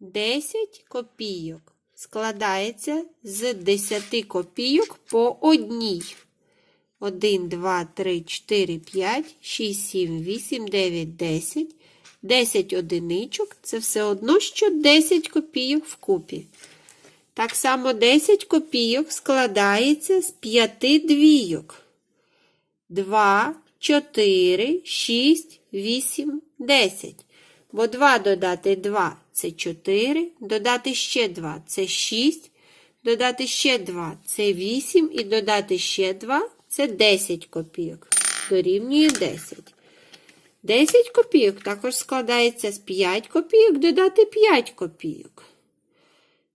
10 копійок складається з 10 копійок по одній. 1, 2, 3, 4, 5, 6, 7, 8, 9, 10. 10 одиничок це все одно, що 10 копійок вкупі. Так само 10 копійок складається з 5 двійок. 2, 4, 6, 8, 10. Бо 2 додати 2 це 4, додати ще 2 це 6, додати ще 2 це 8 і додати ще 2 це 10 копійок. Дорівнює 10. 10 копійок також складається з 5 копійок додати 5 копійок.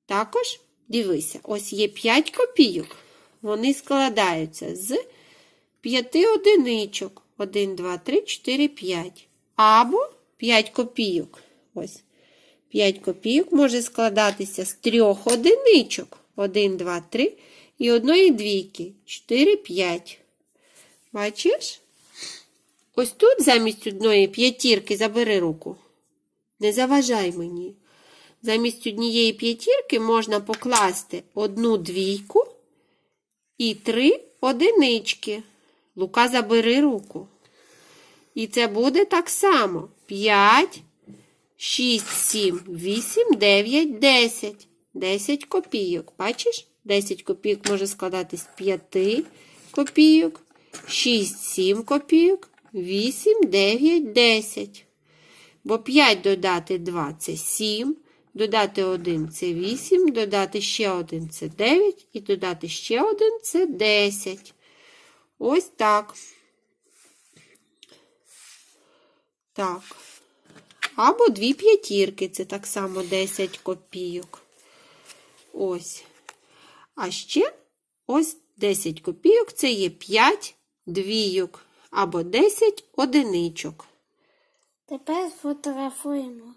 Також, дивися, ось є 5 копійок. Вони складаються з 5 одиничок. 1, 2, 3, 4, 5. Або 5 копійок. Ось. 5 копійок може складатися з 3 одиничок. 1, 2, 3 і одної двійки. 4, 5. Бачиш? Ось тут замість одної п'ятірки забери руку. Не заважай мені. Замість однієї п'ятірки можна покласти одну двійку і три одинички. Лука, забери руку. І це буде так само. 5, 6, 7, 8, 9, 10. 10 копійок. Бачиш? 10 копійок може складати з 5 копійок, 6, 7 копійок, 8, 9, 10. Бо 5 додати 2 це 7, додати 1 це 8, додати ще 1 це 9, і додати ще 1 це 10. Ось так. Так. Або дві п'ятірки, це так само 10 копійок. Ось. А ще ось 10 копійок це є 5 двійок або 10 одиничок. Тепер фотографуємо.